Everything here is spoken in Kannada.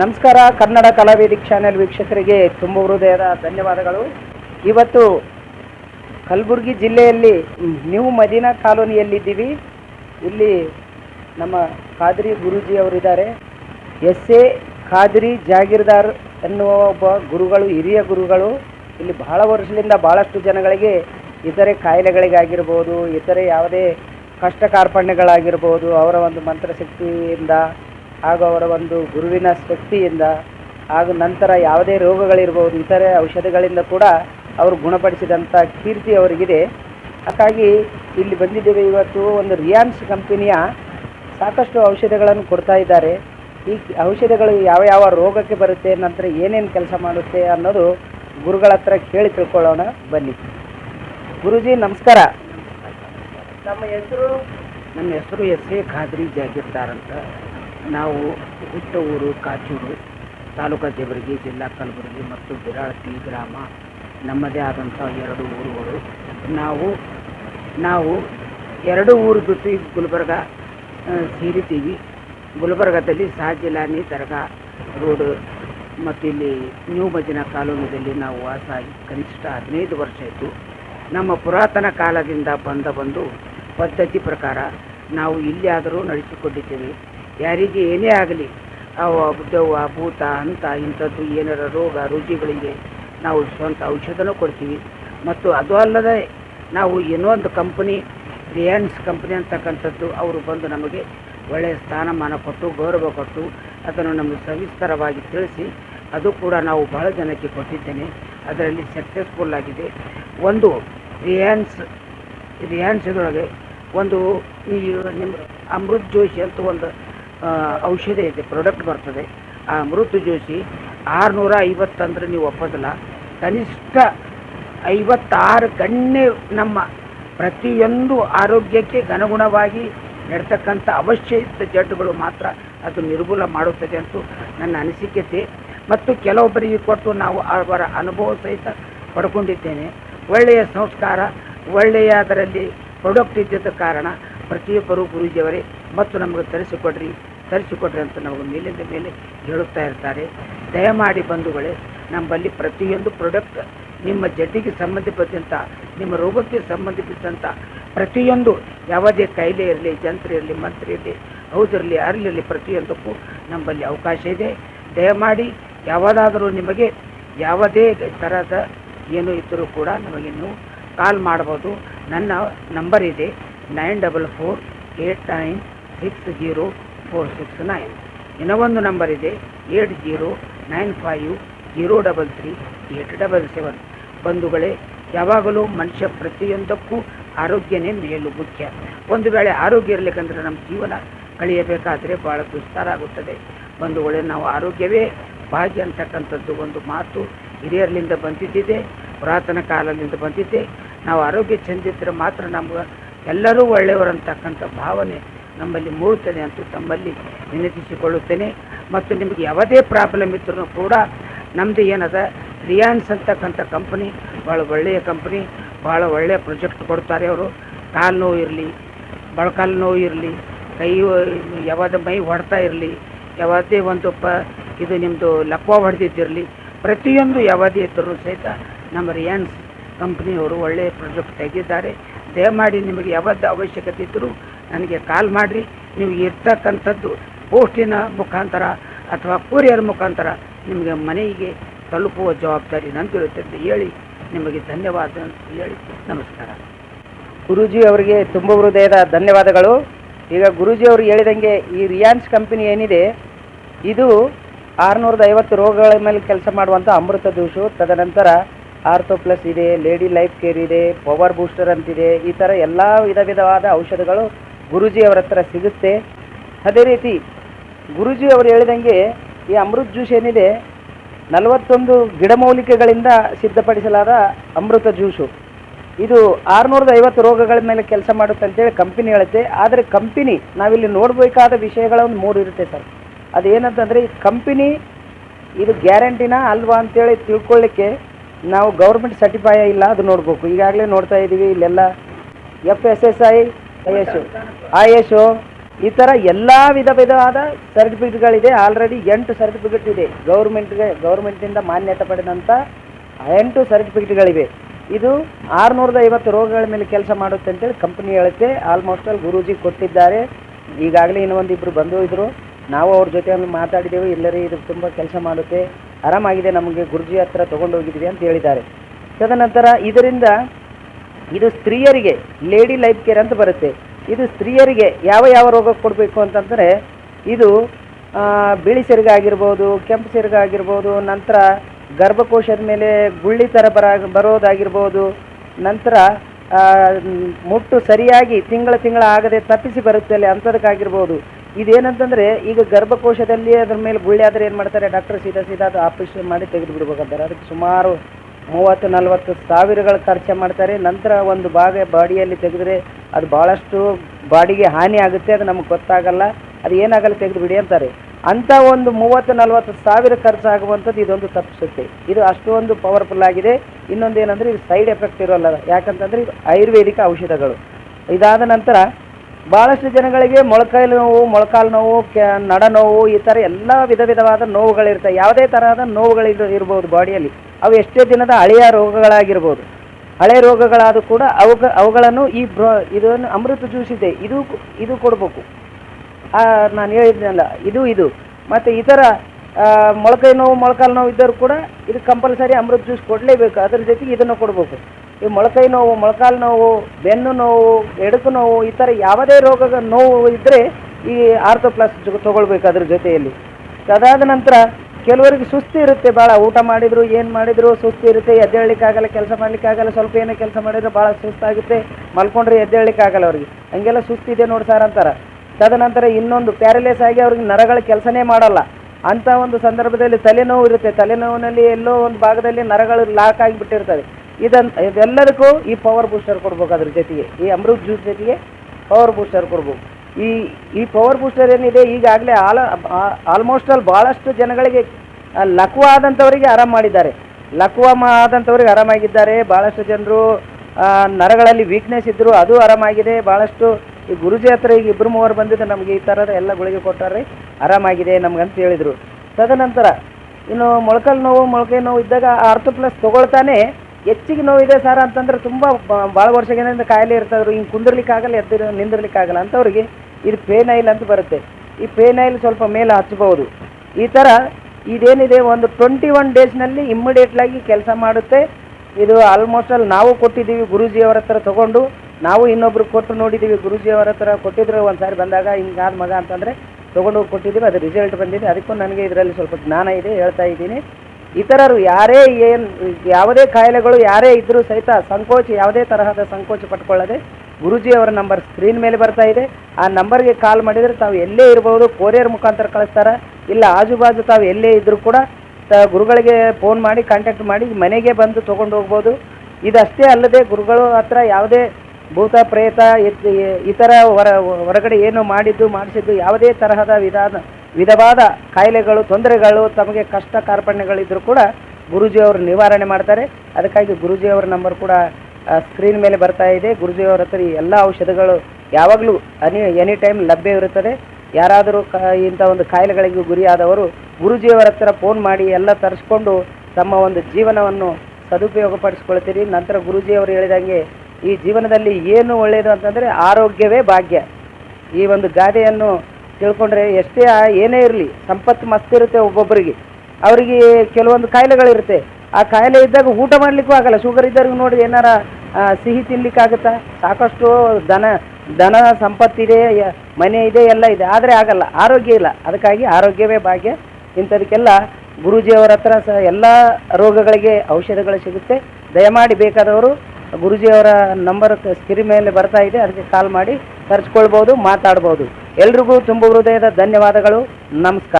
ನಮಸ್ಕಾರ, ಕನ್ನಡ ಕಲಾವೇದಿಕ್ ಚಾನೆಲ್ ವೀಕ್ಷಕರಿಗೆ ತುಂಬ ಹೃದಯದ ಧನ್ಯವಾದಗಳು. ಇವತ್ತು ಕಲಬುರಗಿ ಜಿಲ್ಲೆಯಲ್ಲಿ ನ್ಯೂ ಮದೀನಾ ಕಾಲೋನಿಯಲ್ಲಿದ್ದೀವಿ. ಇಲ್ಲಿ ನಮ್ಮ ಖಾದ್ರಿ ಗುರೂಜಿ ಅವರಿದ್ದಾರೆ. ಎಸ್ ಎ ಖಾದ್ರಿ ಜಾಗೀರ್ದಾರ್ ಎನ್ನುವ ಒಬ್ಬ ಗುರುಗಳು, ಹಿರಿಯ ಗುರುಗಳು. ಇಲ್ಲಿ ಬಹಳ ವರ್ಷದಿಂದ ಭಾಳಷ್ಟು ಜನಗಳಿಗೆ ಇತರೆ ಕಾಯಿಲೆಗಳಿಗಾಗಿರ್ಬೋದು ಇತರೆ ಯಾವುದೇ ಕಷ್ಟ ಕಾರ್ಪಣ್ಯಗಳಾಗಿರ್ಬೋದು, ಅವರ ಒಂದು ಮಂತ್ರಶಕ್ತಿಯಿಂದ ಹಾಗೂ ಅವರ ಒಂದು ಗುರುವಿನ ಶಕ್ತಿಯಿಂದ ಹಾಗೂ ನಂತರ ಯಾವುದೇ ರೋಗಗಳಿರ್ಬೋದು, ಇತರೆ ಔಷಧಿಗಳಿಂದ ಕೂಡ ಅವರು ಗುಣಪಡಿಸಿದಂಥ ಕೀರ್ತಿ ಅವರಿಗಿದೆ. ಹಾಗಾಗಿ ಇಲ್ಲಿ ಬಂದಿದ್ದೇವೆ ಇವತ್ತು ಒಂದು ರಿಯಾನ್ಸ್ ಕಂಪನಿಯ ಸಾಕಷ್ಟು ಔಷಧಿಗಳನ್ನು ಕೊಡ್ತಾ ಇದ್ದಾರೆ. ಈ ಔಷಧಿಗಳು ಯಾವ ಯಾವ ರೋಗಕ್ಕೆ ಬರುತ್ತೆ, ನಂತರ ಏನೇನು ಕೆಲಸ ಮಾಡುತ್ತೆ ಅನ್ನೋದು ಗುರುಗಳ ಹತ್ರ ಕೇಳಿ ತಿಳ್ಕೊಳ್ಳೋಣ. ಬನ್ನಿ. ಗುರುಜಿ, ನಮಸ್ಕಾರ. ನಮ್ಮ ಹೆಸರು ನನ್ನ ಹೆಸರು ಎಸ್ ಎ ಖಾದ್ರಿ ಜಾಗೀರ್ದಾರ್ ಅಂತ. ನಾವು ಹುಟ್ಟ ಊರು ಕಾಚೂರು ತಾಲೂಕಾ ಜೇವರ್ಗಿ ಜಿಲ್ಲಾ ಕಲಬುರಗಿ ಮತ್ತು ಬಿರಾಳತಿ ಗ್ರಾಮ ನಮ್ಮದೇ ಆದಂಥ ಎರಡು ಊರುಗಳು. ನಾವು ನಾವು ಎರಡು ಊರು ಜೊತೆ ಗುಲ್ಬರ್ಗ ಸೇರಿದ್ದೀವಿ. ಗುಲ್ಬರ್ಗದಲ್ಲಿ ಸಾಜಿಲಾನಿ ದರ್ಗಾ ರೋಡ್ ಮತ್ತು ಇಲ್ಲಿ ನ್ಯೂ ಮಜಿನ ಕಾಲೋನಿಯಲ್ಲಿ ನಾವು ವಾಸ ಕನಿಷ್ಠ ಹದಿನೈದು ವರ್ಷ ಆಯಿತು ನಮ್ಮ ಪುರಾತನ ಕಾಲದಿಂದ ಬಂದ ಬಂದು ಪದ್ಧತಿ ಪ್ರಕಾರ ನಾವು ಇಲ್ಲಿ ಆದರೂ ನಡೆಸಿಕೊಂಡಿದ್ದೇವೆ. ಯಾರಿಗೆ ಏನೇ ಆಗಲಿ ಅವ ಭೂತ ಅಂತ ಇಂಥದ್ದು ಏನಾರ ರೋಗ, ರುಜಿಗಳಿಗೆ ನಾವು ಸ್ವಂತ ಔಷಧನೂ ಕೊಡ್ತೀವಿ. ಮತ್ತು ಅದು ಅಲ್ಲದೆ ನಾವು ಏನೋ ಒಂದು ಕಂಪನಿ, ರಿಯಾನ್ಸ್ ಕಂಪನಿ ಅಂತಕ್ಕಂಥದ್ದು, ಅವರು ಬಂದು ನಮಗೆ ಒಳ್ಳೆಯ ಸ್ಥಾನಮಾನ ಕೊಟ್ಟು, ಗೌರವ ಕೊಟ್ಟು, ಅದನ್ನು ನಮಗೆ ಸವಿಸ್ತರವಾಗಿ ತಿಳಿಸಿ, ಅದು ಕೂಡ ನಾವು ಬಹಳ ಜನಕ್ಕೆ ಕೊಟ್ಟಿದ್ದೇನೆ. ಅದರಲ್ಲಿ ಸಕ್ಸಸ್ಫುಲ್ ಆಗಿದೆ. ಒಂದು ರಿಯಾನ್ಸ್, ರಿಯಾನ್ಸ್ದೊಳಗೆ ಒಂದು ಈ ನಿಮ್ಮ ಅಮೃತ್ ಜೋಶಿ ಅಂತ ಒಂದು ಔಷಧಿ ಇದೆ ಪ್ರಾಡಕ್ಟ್ ಬರ್ತದೆ. ಆ ಅಮೃತ ಜೋಶಿ ಆರುನೂರ ಐವತ್ತಂದ್ರೆ ನೀವು ಒಪ್ಪೋದಿಲ್ಲ. ಕನಿಷ್ಠ ಐವತ್ತಾರು ಗಣ್ಯ ನಮ್ಮ ಪ್ರತಿಯೊಂದು ಆರೋಗ್ಯಕ್ಕೆ ಅನುಗುಣವಾಗಿ ನಡ್ತಕ್ಕಂಥ ಅವಶ್ಯ ಇದ್ದ ಜಡ್ಡುಗಳು ಮಾತ್ರ ಅದು ನಿರ್ಮೂಲ ಮಾಡುತ್ತದೆ ಅಂತೂ ನನ್ನ ಅನಿಸಿಕೆ ಮತ್ತು ಕೆಲವೊಬ್ಬರಿಗೆ ಕೊಟ್ಟು ನಾವು ಅವರ ಅನುಭವ ಸಹಿತ ಪಡ್ಕೊಂಡಿದ್ದೇನೆ. ಒಳ್ಳೆಯ ಸಂಸ್ಕಾರ, ಒಳ್ಳೆಯ ಅದರಲ್ಲಿ ಪ್ರಾಡಕ್ಟ್ ಇದ್ದಿದ್ದ ಕಾರಣ ಪ್ರತಿಯೊಬ್ಬರು ಗುರೂಜಿಯವರೇ, ಮತ್ತು ನಮಗೆ ತರಿಸಿಕೊಡ್ರಿ. ತರಿಸಿಕೊಡ್ರಿ ಅಂತ ನಮಗೆ ಮೇಲಿಂದ ಮೇಲೆ ಹೇಳುತ್ತಾ ಇರ್ತಾರೆ. ದಯಮಾಡಿ ಬಂಧುಗಳೇ, ನಮ್ಮಲ್ಲಿ ಪ್ರತಿಯೊಂದು ಪ್ರಾಡಕ್ಟ್ ನಿಮ್ಮ ಜಡ್ಡಿಗೆ ಸಂಬಂಧಪಟ್ಟಂಥ ನಿಮ್ಮ ರೋಗಕ್ಕೆ ಸಂಬಂಧಪಟ್ಟಂಥ ಪ್ರತಿಯೊಂದು ಯಾವುದೇ ಕಾಯಿಲೆ ಇರಲಿ, ಜಂತ್ರ ಇರಲಿ, ಮಂತ್ರ ಇರಲಿ ಹೌದಿರಲಿ ಅರಲಿರಲಿ ಪ್ರತಿಯೊಂದಕ್ಕೂ ನಮ್ಮಲ್ಲಿ ಅವಕಾಶ ಇದೆ. ದಯಮಾಡಿ ಯಾವುದಾದರೂ ನಿಮಗೆ ಯಾವುದೇ ಥರದ ಏನು ಇದ್ದರೂ ಕೂಡ ನಮಗೆ ನೀವು ಕಾಲ್ ಮಾಡ್ಬೋದು. ನನ್ನ ನಂಬರ್ ಇದೆ, nine double four eight nine six zero four six nine ಇನ್ನೂ ಒಂದು ನಂಬರ್ ಇದೆ eight zero nine five zero double three eight double seven ಬಂಧುಗಳೇ, ಯಾವಾಗಲೂ ಮನುಷ್ಯ ಪ್ರತಿಯೊಂದಕ್ಕೂ ಆರೋಗ್ಯನೇ ಮೇಲು ಮುಖ್ಯ. ಒಂದು ವೇಳೆ ಆರೋಗ್ಯ ಇರಲಿಕ್ಕಂದ್ರೆ ನಮ್ಮ ಜೀವನ ಕಳೆಯಬೇಕಾದರೆ ಭಾಳ ದುಸ್ತಾರ ಆಗುತ್ತದೆ. ಬಂಧುಗಳೇ, ನಾವು ಆರೋಗ್ಯವೇ ಭಾಗ್ಯ ಅಂತಕ್ಕಂಥದ್ದು ಒಂದು ಮಾತು ಹಿರಿಯರ್ಲಿಂದ ಬಂದಿದ್ದಿದೆ, ಪುರಾತನ ಕಾಲದಿಂದ ಬಂದಿದ್ದೆ. ನಾವು ಆರೋಗ್ಯ ಚೆಂದಿದ್ರೆ ಮಾತ್ರ ನಮ್ಗೆ ಎಲ್ಲರೂ ಒಳ್ಳೆಯವರಂತಕ್ಕಂಥ ಭಾವನೆ ನಮ್ಮಲ್ಲಿ ಮೂಡುತ್ತದೆ ಅಂತ ತಮ್ಮಲ್ಲಿ ವಿನಂತಿಸಿಕೊಳ್ಳುತ್ತೇನೆ ಮತ್ತು ನಿಮಗೆ ಯಾವುದೇ ಪ್ರಾಬ್ಲಮ್ ಇದ್ರೂ ಕೂಡ ನಮ್ಮದು ಏನದ ರಿಯಾನ್ಸ್ ಅಂತಕ್ಕಂಥ ಕಂಪನಿ ಭಾಳ ಒಳ್ಳೆಯ ಕಂಪನಿ ಭಾಳ ಒಳ್ಳೆಯ ಪ್ರೊಜೆಕ್ಟ್ ಕೊಡ್ತಾರೆ ಅವರು. ಕಾಲು ನೋವು ಇರಲಿ ಮೊಳಕಾಲು ನೋವು ಇರಲಿ, ಕೈ ಯಾವಾಗ ಮೈ ಹೊಡ್ತಾ ಇರಲಿ, ಯಾವುದೇ ಒಂದು ಪ ಇದು ನಿಮ್ಮದು ಲಕ್ವ ಹೊಡೆದಿದ್ದಿರಲಿ ಪ್ರತಿಯೊಂದು ಯಾವುದೇ ಇದ್ದರೂ ಸಹಿತ ನಮ್ಮ ರಿಯಾನ್ಸ್ ಕಂಪ್ನಿಯವರು ಒಳ್ಳೆಯ ಪ್ರಾಜೆಕ್ಟ್ ತೆಗೆದಿದ್ದಾರೆ. ದಯಮಾಡಿ ನಿಮಗೆ ಯಾವತ್ತು ಅವಶ್ಯಕತೆ ಇದ್ದರೂ ನನಗೆ ಕಾಲ್ ಮಾಡಿರಿ. ನೀವು ಇರ್ತಕ್ಕಂಥದ್ದು ಪೋಸ್ಟಿನ ಮುಖಾಂತರ ಅಥವಾ ಕೊರಿಯರ್ ಮುಖಾಂತರ ನಿಮಗೆ ಮನೆಗೆ ತಲುಪುವ ಜವಾಬ್ದಾರಿ ಅಂತ ಹೇಳಿ ನಿಮಗೆ ಧನ್ಯವಾದ ಅಂತ ಹೇಳಿ ನಮಸ್ಕಾರ. ಗುರೂಜಿ ಅವರಿಗೆ ತುಂಬ ಹೃದಯದ ಧನ್ಯವಾದಗಳು. ಈಗ ಗುರೂಜಿ ಅವರು ಹೇಳಿದಂಗೆ ಈ ರಿಯಾನ್ಸ್ ಕಂಪನಿ ಏನಿದೆ, ಇದು ಆರುನೂರದ ಐವತ್ತು ರೋಗಗಳ ಮೇಲೆ ಕೆಲಸ ಮಾಡುವಂಥ ಅಮೃತ ದೂಷು. ತದನಂತರ ಆರ್ಥೋ ಪ್ಲಸ್ ಇದೆ, ಲೇಡಿ ಲೈಫ್ ಕೇರ್ ಇದೆ, ಪವರ್ ಬೂಸ್ಟರ್ ಅಂತಿದೆ. ಈ ಥರ ಎಲ್ಲ ವಿಧ ವಿಧವಾದ ಔಷಧಗಳು ಗುರೂಜಿ ಅವರ ಹತ್ರ ಸಿಗುತ್ತೆ. ಅದೇ ರೀತಿ ಗುರುಜಿ ಅವರು ಹೇಳಿದಂಗೆ ಈ ಅಮೃತ ಜ್ಯೂಸ್ ಏನಿದೆ, ನಲವತ್ತೊಂದು ಗಿಡಮೂಲಿಕೆಗಳಿಂದ ಸಿದ್ಧಪಡಿಸಲಾದ ಅಮೃತ ಜ್ಯೂಸು. ಇದು ಆರುನೂರದ ಐವತ್ತು ರೋಗಗಳ ಮೇಲೆ ಕೆಲಸ ಮಾಡುತ್ತೆ ಅಂತೇಳಿ ಕಂಪನಿ ಹೇಳುತ್ತೆ. ಆದರೆ ಕಂಪನಿ, ನಾವಿಲ್ಲಿ ನೋಡಬೇಕಾದ ವಿಷಯಗಳ ಒಂದು ಮೂರು ಇರುತ್ತೆ ಸರ್. ಅದೇನಂತಂದರೆ, ಈ ಕಂಪನಿ ಇದು ಗ್ಯಾರಂಟಿನಾ ಅಲ್ವಾ ಅಂತೇಳಿ ತಿಳ್ಕೊಳ್ಳಿಕ್ಕೆ ನಾವು ಗೌರ್ಮೆಂಟ್ ಸರ್ಟಿಫೈ ಇಲ್ಲ, ಅದು ನೋಡಬೇಕು. ಈಗಾಗಲೇ ನೋಡ್ತಾ ಇದ್ದೀವಿ ಇಲ್ಲೆಲ್ಲ F S S A I ಆ ಈ ಥರ ಎಲ್ಲ ವಿಧ ವಿಧವಾದ ಸರ್ಟಿಫಿಕೇಟ್ಗಳಿದೆ. ಆಲ್ರೆಡಿ ಎಂಟು ಸರ್ಟಿಫಿಕೇಟ್ ಇದೆ. ಗೌರ್ಮೆಂಟ್ಗೆ ಗೌರ್ಮೆಂಟಿಂದ ಮಾನ್ಯತೆ ಪಡೆದಂಥ ಎಂಟು ಸರ್ಟಿಫಿಕೇಟ್ಗಳಿವೆ. ಇದು ಆರುನೂರದ ಐವತ್ತು ರೋಗಗಳ ಮೇಲೆ ಕೆಲಸ ಮಾಡುತ್ತೆ ಅಂತೇಳಿ ಕಂಪ್ನಿ ಹೇಳುತ್ತೆ. ಆಲ್ಮೋಸ್ಟ್ ಆಲ್ ಗುರೂಜಿ ಕೊಟ್ಟಿದ್ದಾರೆ. ಈಗಾಗಲೇ ಇನ್ನೊಂದಿಬ್ಬರು ಬಂದು ಇದ್ರು ನಾವು ಅವ್ರ ಜೊತೆ ಒಂದು ಮಾತಾಡಿದೆವು. ಎಲ್ಲರೂ ಇದು ತುಂಬ ಕೆಲಸ ಮಾಡುತ್ತೆ. ಆರಾಮಾಗಿದೆ ನಮಗೆ. ಗುರುಜಿ ಹತ್ರ ತೊಗೊಂಡು ಹೋಗಿದ್ದೀವಿ ಅಂತ ಹೇಳಿದ್ದಾರೆ. ತದನಂತರ ಇದರಿಂದ ಇದು ಸ್ತ್ರೀಯರಿಗೆ ಲೇಡಿ ಲೈಫ್ ಕೇರ್ ಅಂತ ಬರುತ್ತೆ. ಇದು ಸ್ತ್ರೀಯರಿಗೆ ಯಾವ ಯಾವ ರೋಗ ಕೊಡಬೇಕು ಅಂತಂದರೆ, ಇದು ಬಿಳಿ ಸೆರಗ ಆಗಿರ್ಬೋದು, ಕೆಂಪು ಸೆರಗ ಆಗಿರ್ಬೋದು, ನಂತರ ಗರ್ಭಕೋಶದ ಮೇಲೆ ಗುಳ್ಳಿ ಥರ ಬರ, ಬರೋದಾಗಿರ್ಬೋದು, ನಂತರ ಮುಟ್ಟು ಸರಿಯಾಗಿ ತಿಂಗಳ ತಿಂಗಳ ಆಗದೆ ತಪ್ಪಿಸಿ ಬರುತ್ತೆ ಅಲ್ಲಿ ಅಂಥದಕ್ಕಾಗಿರ್ಬೋದು. ಇದೇನಂತಂದರೆ, ಈಗ ಗರ್ಭಕೋಶದಲ್ಲಿ ಅದ್ರ ಮೇಲೆ ಗುಳ್ಳಿ ಆದರೆ ಏನು ಮಾಡ್ತಾರೆ? ಡಾಕ್ಟರ್ ಸೀದಾ ಸೀದಾ ಅದು ಆಪರೇಷನ್ ಮಾಡಿ ತೆಗೆದು ಬಿಡ್ಬೇಕಂತಾರೆ. ಅದಕ್ಕೆ ಸುಮಾರು ಮೂವತ್ತು ನಲವತ್ತು ಸಾವಿರಗಳು ಖರ್ಚು ಮಾಡ್ತಾರೆ. ನಂತರ ಒಂದು ಭಾಗ ಬಾಡಿಯಲ್ಲಿ ತೆಗೆದ್ರೆ ಅದು ಭಾಳಷ್ಟು ಬಾಡಿಗೆ ಹಾನಿ ಆಗುತ್ತೆ, ಅದು ನಮಗೆ ಗೊತ್ತಾಗಲ್ಲ. ಅದು ಏನಾಗಲ್ಲ ತೆಗೆದು ಬಿಡಿ ಅಂತಾರೆ. ಅಂಥ ಒಂದು ಮೂವತ್ತು ನಲವತ್ತು ಸಾವಿರ ಖರ್ಚಾಗುವಂಥದ್ದು ಇದೊಂದು ತಪ್ಪಿಸುತ್ತೆ. ಇದು ಅಷ್ಟೊಂದು ಪವರ್ಫುಲ್ ಆಗಿದೆ. ಇನ್ನೊಂದು ಏನಂದರೆ, ಇದು ಸೈಡ್ ಎಫೆಕ್ಟ್ ಇರೋಲ್ಲ. ಯಾಕಂತಂದರೆ, ಇದು ಆಯುರ್ವೇದಿಕ ಔಷಧಗಳು. ಇದಾದ ನಂತರ ಭಾಳಷ್ಟು ಜನಗಳಿಗೆ ಮೊಳಕೈಲು ನೋವು, ಮೊಳಕಾಲು ನೋವು ಕೆ ನಡ ನೋವು, ಈ ಥರ ಎಲ್ಲ ವಿಧ ವಿಧವಾದ ನೋವುಗಳಿರ್ತವೆ. ಯಾವುದೇ ತರಹದ ನೋವುಗಳು ಇರ್ಬೋದು ಬಾಡಿಯಲ್ಲಿ. ಅವು ಎಷ್ಟೇ ದಿನದ ಹಳೆಯ ರೋಗಗಳಾಗಿರ್ಬೋದು, ಹಳೆ ರೋಗಗಳಾದರೂ ಕೂಡ ಅವುಗ, ಅವುಗಳನ್ನು ಈ ಬ್ರೋ, ಇದನ್ನು ಅಮೃತ ಜ್ಯೂಸ್ ಇದೆ, ಇದು ಇದು ಕೊಡಬೇಕು. ನಾನು ಹೇಳಿದ್ನಲ್ಲ, ಇದು ಇದು. ಮತ್ತು ಇತರ ಮೊಳಕೈ ನೋವು, ಮೊಳಕಾಲು ನೋವು ಇದ್ದರೂ ಕೂಡ ಇದು ಕಂಪಲ್ಸರಿ ಅಮೃತ ಜ್ಯೂಸ್ ಕೊಡಲೇಬೇಕು. ಅದ್ರ ಜೊತೆಗೆ ಇದನ್ನು ಕೊಡಬೇಕು. ಈ ಮೊಳಕೈ ನೋವು, ಮೊಳಕಾಲು ನೋವು, ಬೆನ್ನು ನೋವು, ಎಡಕು ನೋವು, ಈ ಥರ ಯಾವುದೇ ರೋಗ, ನೋವು ಇದ್ದರೆ ಈ ಆರ್ಥೋ ಪ್ಲಸ್ ತೊಗೊಳ್ಬೇಕು ಅದ್ರ ಜೊತೆಯಲ್ಲಿ. ಅದಾದ ನಂತರ ಕೆಲವರಿಗೆ ಸುಸ್ತಿ ಇರುತ್ತೆ ಭಾಳ. ಊಟ ಮಾಡಿದ್ರು, ಏನು ಮಾಡಿದ್ರು, ಸುಸ್ತಿ ಇರುತ್ತೆ. ಎದ್ದೇಳಲಿಕ್ಕಾಗಲ್ಲ, ಕೆಲಸ ಮಾಡಲಿಕ್ಕಾಗಲ್ಲ, ಸ್ವಲ್ಪ ಏನೋ ಕೆಲಸ ಮಾಡಿದ್ರೆ ಭಾಳ ಸುಸ್ತಾಗುತ್ತೆ. ಮಲ್ಕೊಂಡ್ರೆ ಎದ್ದೇಳಲಿಕ್ಕಾಗಲ್ಲ ಅವ್ರಿಗೆ. ಹಂಗೆಲ್ಲ ಸುಸ್ತಿದೆ ನೋಡಿ ಸರ್ ಅಂತಾರೆ. ತದನಂತರ ಇನ್ನೊಂದು ಪ್ಯಾರಲೈಸ್ ಆಗಿ ಅವ್ರಿಗೆ ನರಗಳ ಕೆಲಸನೇ ಮಾಡಲ್ಲ. ಅಂಥ ಒಂದು ಸಂದರ್ಭದಲ್ಲಿ ತಲೆನೋವು ಇರುತ್ತೆ. ತಲೆನೋವಿನಲ್ಲಿ ಎಲ್ಲೋ ಒಂದು ಭಾಗದಲ್ಲಿ ನರಗಳು ಲಾಕ್ ಆಗಿಬಿಟ್ಟಿರ್ತವೆ. ಇದನ್ನು ಇದೆಲ್ಲದಕ್ಕೂ ಈ ಪವರ್ ಬೂಸ್ಟರ್ ಕೊಡ್ಬೇಕು ಅದ್ರ ಜೊತೆಗೆ. ಈ ಅಮೃತ್ ಜ್ಯೂಸ್ ಜೊತೆಗೆ ಪವರ್ ಬೂಸ್ಟರ್ ಕೊಡ್ಬೇಕು. ಈ ಈ ಪವರ್ ಬೂಸ್ಟರ್ ಏನಿದೆ, ಈಗಾಗಲೇ ಆಲ ಆಲ್ಮೋಸ್ಟ್ ಅಲ್ಲಿ ಭಾಳಷ್ಟು ಜನಗಳಿಗೆ ಲಕ್ವ ಆದಂಥವರಿಗೆ ಆರಾಮ ಮಾಡಿದ್ದಾರೆ. ಲಕ್ವ ಆದಂಥವ್ರಿಗೆ ಆರಾಮಾಗಿದ್ದಾರೆ ಭಾಳಷ್ಟು ಜನರು ನರಗಳಲ್ಲಿ ವೀಕ್ನೆಸ್ ಇದ್ದರು ಅದು ಆರಾಮಾಗಿದೆ ಭಾಳಷ್ಟು ಈ ಗುರುಜಿ ಹತ್ರ ಈಗ ಇಬ್ಬರು ಮೂವರು ಬಂದಿದ್ದು ನಮಗೆ ಈ ಥರದ ಎಲ್ಲ ಗುಳಿಗೆ ಕೊಟ್ಟಾರೆ ಆರಾಮಾಗಿದೆ ನಮ್ಗಂತ ಹೇಳಿದರು. ತದನಂತರ, ಇನ್ನು ಮೊಳಕಲ್ ನೋವು, ಮೊಳಕೆ ನೋವು ಇದ್ದಾಗ ಆರ್ಥೋ ಪ್ಲಸ್ ತೊಗೊಳ್ತಾನೆ. ಹೆಚ್ಚಿಗೆ ನೋವಿದೆ ಸರ್ ಅಂತಂದ್ರೆ ತುಂಬ ಭಾಳ ವರ್ಷಗಳಿಂದ ಕಾಯಿಲೆ ಇರ್ತದ್ರು ಹಿಂಗೆ ಕುಂದಿರ್ಲಿಕ್ಕಾಗಲ್ಲ, ಎದ್ದು ನಿಂದಿರ್ಲಿಕ್ಕಾಗಲ್ಲ ಅಂಥವ್ರಿಗೆ ಇದು ಪೇನ್ ಆಯಿಲ್ ಅಂತ ಬರುತ್ತೆ. ಈ ಪೇನ್ ಆಯಿಲ್ ಸ್ವಲ್ಪ ಮೇಲೆ ಹಚ್ಚಬಹುದು. ಈ ಥರ ಇದೇನಿದೆ, ಒಂದು ಟ್ವೆಂಟಿ ಒನ್ ಡೇಸ್ನಲ್ಲಿ ಇಮ್ಮಿಡಿಯೇಟ್ಲಾಗಿ ಕೆಲಸ ಮಾಡುತ್ತೆ. ಇದು ಆಲ್ಮೋಸ್ಟ್ ಅಲ್ಲಿ ನಾವು ಕೊಟ್ಟಿದ್ದೀವಿ ಗುರೂಜಿಯವರ ಹತ್ರ ತಗೊಂಡು. ನಾವು ಇನ್ನೊಬ್ರು ಕೊಟ್ಟು ನೋಡಿದ್ದೀವಿ, ಗುರೂಜಿಯವರ ಹತ್ರ ಕೊಟ್ಟಿದ್ರು. ಒಂದು ಸಾರಿ ಬಂದಾಗ ಹಿಂಗಾದ ಮಗ ಅಂತಂದರೆ ತೊಗೊಂಡು ಹೋಗಿ ಕೊಟ್ಟಿದ್ದೀವಿ, ಅದು ರಿಸಲ್ಟ್ ಬಂದಿದೆ. ಅದಕ್ಕೂ ನನಗೆ ಇದರಲ್ಲಿ ಸ್ವಲ್ಪ ಜ್ಞಾನ ಇದೆ, ಹೇಳ್ತಾ ಇದ್ದೀನಿ. ಇತರರು ಯಾರೇ ಏನು, ಯಾವುದೇ ಕಾಯಿಲೆಗಳು ಯಾರೇ ಇದ್ದರೂ ಸಹಿತ ಸಂಕೋಚ, ಯಾವುದೇ ತರಹದ ಸಂಕೋಚ ಪಟ್ಕೊಳ್ಳದೆ ಗುರೂಜಿಯವರ ನಂಬರ್ ಸ್ಕ್ರೀನ್ ಮೇಲೆ ಬರ್ತಾ ಇದೆ. ಆ ನಂಬರ್ಗೆ ಕಾಲ್ ಮಾಡಿದರೆ ತಾವು ಎಲ್ಲೇ ಇರ್ಬೋದು ಕೊರಿಯರ್ ಮುಖಾಂತರ ಕಳಿಸ್ತಾರೆ. ಇಲ್ಲ ಆಜುಬಾಜು ತಾವು ಎಲ್ಲೇ ಇದ್ದರೂ ಕೂಡ, ತ ಗುರುಗಳಿಗೆ ಫೋನ್ ಮಾಡಿ ಕಾಂಟ್ಯಾಕ್ಟ್ ಮಾಡಿ, ಮನೆಗೆ ಬಂದು ತೊಗೊಂಡು ಹೋಗ್ಬೋದು. ಇದಷ್ಟೇ ಅಲ್ಲದೆ ಗುರುಗಳು ಹತ್ರ ಯಾವುದೇ ಭೂತ, ಪ್ರೇತ, ಇತ್- ಇತರ ಹೊರ, ಹೊರಗಡೆ ಏನು ಮಾಡಿದ್ದು, ಮಾಡಿಸಿದ್ದು, ಯಾವುದೇ ತರಹದ ವಿಧಾನ, ವಿಧವಾದ ಕಾಯಿಲೆಗಳು, ತೊಂದರೆಗಳು, ತಮಗೆ ಕಷ್ಟ ಕಾರ್ಪಣ್ಯಗಳಿದ್ದರೂ ಕೂಡ ಗುರೂಜಿಯವರು ನಿವಾರಣೆ ಮಾಡ್ತಾರೆ. ಅದಕ್ಕಾಗಿ ಗುರೂಜಿಯವರ ನಂಬರ್ ಕೂಡ ಸ್ಕ್ರೀನ್ ಮೇಲೆ ಬರ್ತಾ ಇದೆ. ಗುರುಜಿಯವರ ಹತ್ರ ಎಲ್ಲ ಔಷಧಗಳು ಯಾವಾಗಲೂ ಅನಿ ಎನಿ ಟೈಮ್ ಲಭ್ಯ ಇರುತ್ತದೆ. ಯಾರಾದರೂ ಕ, ಇಂಥ ಒಂದು ಕಾಯಿಲೆಗಳಿಗೆ ಗುರಿಯಾದವರು ಗುರುಜಿಯವರ ಹತ್ರ ಫೋನ್ ಮಾಡಿ ಎಲ್ಲ ತರಿಸ್ಕೊಂಡು ತಮ್ಮ ಒಂದು ಜೀವನವನ್ನು ಸದುಪಯೋಗಪಡಿಸ್ಕೊಳ್ತೀರಿ. ನಂತರ ಗುರುಜಿಯವರು ಹೇಳಿದಂಗೆ ಈ ಜೀವನದಲ್ಲಿ ಏನು ಒಳ್ಳೆಯದು ಅಂತಂದರೆ ಆರೋಗ್ಯವೇ ಭಾಗ್ಯ. ಈ ಒಂದು ಗಾದೆಯನ್ನು ತಿಳ್ಕೊಂಡ್ರೆ ಎಷ್ಟೇ ಏನೇ ಇರಲಿ, ಸಂಪತ್ತು ಮಸ್ತ್ ಇರುತ್ತೆ ಒಬ್ಬೊಬ್ಬರಿಗೆ. ಅವರಿಗೆ ಕೆಲವೊಂದು ಕಾಯಿಲೆಗಳಿರುತ್ತೆ ಆ ಕಾಯಿಲೆ ಇದ್ದಾಗ ಊಟ ಮಾಡಲಿಕ್ಕೂ ಆಗಲ್ಲ. ಶುಗರ್ ಇದ್ದವ್ರಿಗೆ ನೋಡಿ ಏನಾರ ಸಿಹಿ ತಿನ್ಲಿಕ್ಕಾಗುತ್ತಾ? ಸಾಕಷ್ಟು ದನ ಧನ ಸಂಪತ್ತಿದೆ ಮನೆ ಇದೆ, ಎಲ್ಲ ಇದೆ. ಆದರೆ ಆಗಲ್ಲ. ಆರೋಗ್ಯ ಇಲ್ಲ. ಅದಕ್ಕಾಗಿ ಆರೋಗ್ಯವೇ ಭಾಗ್ಯ. ಇಂಥದಕ್ಕೆಲ್ಲ ಗುರುಜಿಯವರ ಹತ್ರ ಸಹ ಎಲ್ಲ ರೋಗಗಳಿಗೆ ಔಷಧಗಳು ಸಿಗುತ್ತೆ. ದಯಮಾಡಿ ಬೇಕಾದವರು ಗುರುಜಿಯವರ ನಂಬರ್ ಸ್ಕಿರಿ ಮೇಲೆ ಬರ್ತಾ ಇದೆ. ಅದಕ್ಕೆ ಕಾಲ್ ಮಾಡಿ ತರಿಸ್ಕೊಳ್ಬೋದು ಮಾತಾಡ್ಬೋದು. ಎಲ್ರಿಗೂ ತುಂಬ ಹೃದಯದ ಧನ್ಯವಾದಗಳು. ನಮಸ್ಕಾರ.